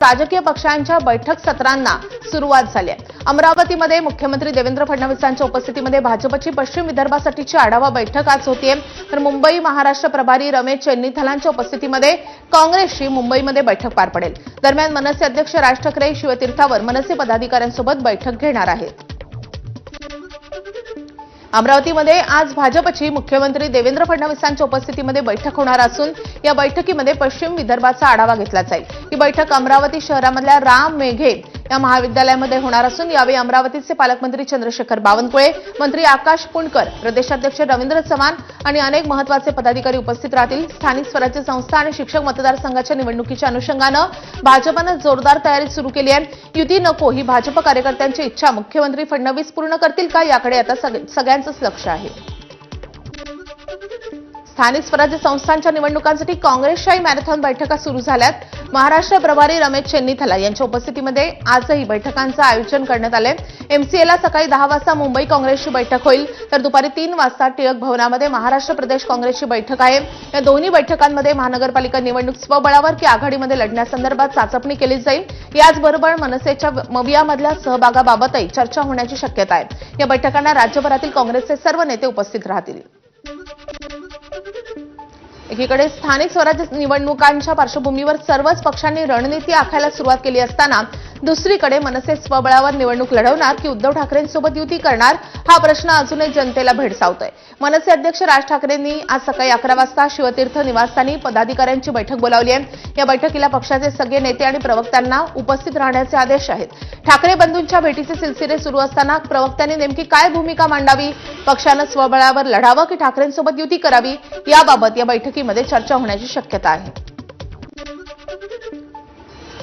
राजकीय पक्षांच्या बैठक सत्रांना सुरुवात झाली आहे. अमरावतीमध्ये मुख्यमंत्री देवेंद्र फडणवीसांच्या उपस्थितीमध्ये भाजपची पश्चिम विदर्भासाठीची आढावा बैठक आज होतीये. तर मुंबई महाराष्ट्र प्रभारी रमेश चेन्नीथलांच्या उपस्थितीमध्ये काँग्रेसची मुंबईमध्ये बैठक पार पडेल. दरम्यान मनसे अध्यक्ष राज ठाकरे शिवतीर्थावर मनसे पदाधिकाऱ्यांसोबत बैठक घेणार आहेत. अमरावतीमध्ये आज भाजपची मुख्यमंत्री देवेंद्र फडणवीसांच्या उपस्थितीमध्ये बैठक होणार असून या बैठकीमध्ये पश्चिम विदर्भाचा आढावा घेतला जाईल. ही बैठक अमरावती शहरामधल्या राम मेघे या महाविद्यालयामध्ये होणार असून यावेळी अमरावतीचे पालकमंत्री चंद्रशेखर बावनकुळे मंत्री आकाश पुणकर प्रदेशाध्यक्ष रवींद्र चव्हाण आणि अनेक महत्त्वाचे पदाधिकारी उपस्थित राहतील. स्थानिक स्वराज्य संस्था आणि शिक्षक मतदारसंघाच्या निवडणुकीच्या अनुषंगानं भाजपनं जोरदार तयारी सुरू केली आहे. युती नको ही भाजप कार्यकर्त्यांची इच्छा. मुख्यमंत्री फडणवीस पूर्ण करतील का याकडे आता सग- सगळ्यांचंच लक्ष आहे. स्थानिक स्वराज्य संस्थांच्या निवडणुकांसाठी काँग्रेसच्याही मॅरेथॉन बैठका सुरू झाल्यात. महाराष्ट्र प्रभारी रमेश चेन्नीथला यांच्या उपस्थितीमध्ये आजही बैठकांचं आयोजन करण्यात आलंय. एमसीएला सकाळी दहा वाजता मुंबई काँग्रेसची बैठक होईल तर दुपारी तीन वाजता टिळक भवनामध्ये महाराष्ट्र प्रदेश काँग्रेसची बैठक आहे. या दोन्ही बैठकांमध्ये महानगरपालिका निवडणूक स्वबळावर की आघाडीमध्ये लढण्यासंदर्भात चाचपणी केली जाईल याचबरोबर मनसेच्या मवियामधल्या सहभागाबाबतही चर्चा होण्याची शक्यता आहे. या बैठकांना राज्यभरातील काँग्रेसचे सर्व नेते उपस्थित राहतील. एकीकडे स्थानिक स्वराज्य निवडणुकांच्या पार्श्वभूमीवर सर्वच पक्षांनी रणनीती आखायला सुरुवात केली असताना दुसरीकडे मनसे स्वबळावर निवडणूक लढवणार की उद्धव ठाकरेंसोबत युती करणार हा प्रश्न अजूनही जनतेला भेडसावतोय. मनसे अध्यक्ष राज ठाकरेंनी आज सकाळी अकरा वाजता शिवतीर्थ निवासस्थानी पदाधिकाऱ्यांची बैठक बोलावली आहे. या बैठकीला पक्षाचे सगळे नेते आणि प्रवक्त्यांना उपस्थित राहण्याचे आदेश आहेत. ठाकरे बंधूंच्या भेटीचे सिलसिले सुरू असताना प्रवक्त्यांनी नेमकी काय भूमिका मांडावी पक्षानं स्वबळावर लढावं की ठाकरेंसोबत युती करावी याबाबत या बैठकीमध्ये चर्चा होण्याची शक्यता आहे.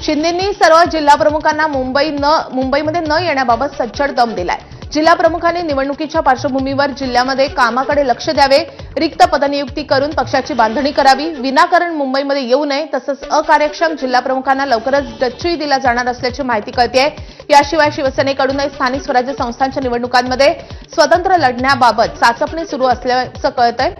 शिंदेंनी सर्व जिल्हाप्रमुखांना मुंबई न मुंबईमध्ये न येण्याबाबत सज्जड दम दिलाय. जिल्हा प्रमुखांनी निवडणुकीच्या पार्श्वभूमीवर जिल्ह्यामध्ये कामाकडे लक्ष द्यावे रिक्त पदनियुक्ती करून पक्षाची बांधणी करावी विनाकारण मुंबईमध्ये येऊ नये तसंच अकार्यक्षम जिल्हा प्रमुखांना लवकरच डच्चूही दिला जाणार असल्याची माहिती कळते याशिवाय शिवसेनेकडूनही स्थानिक स्वराज्य संस्थांच्या निवडणुकांमध्ये स्वतंत्र लढण्याबाबत चाचपणी सुरू असल्याचं कळतंय.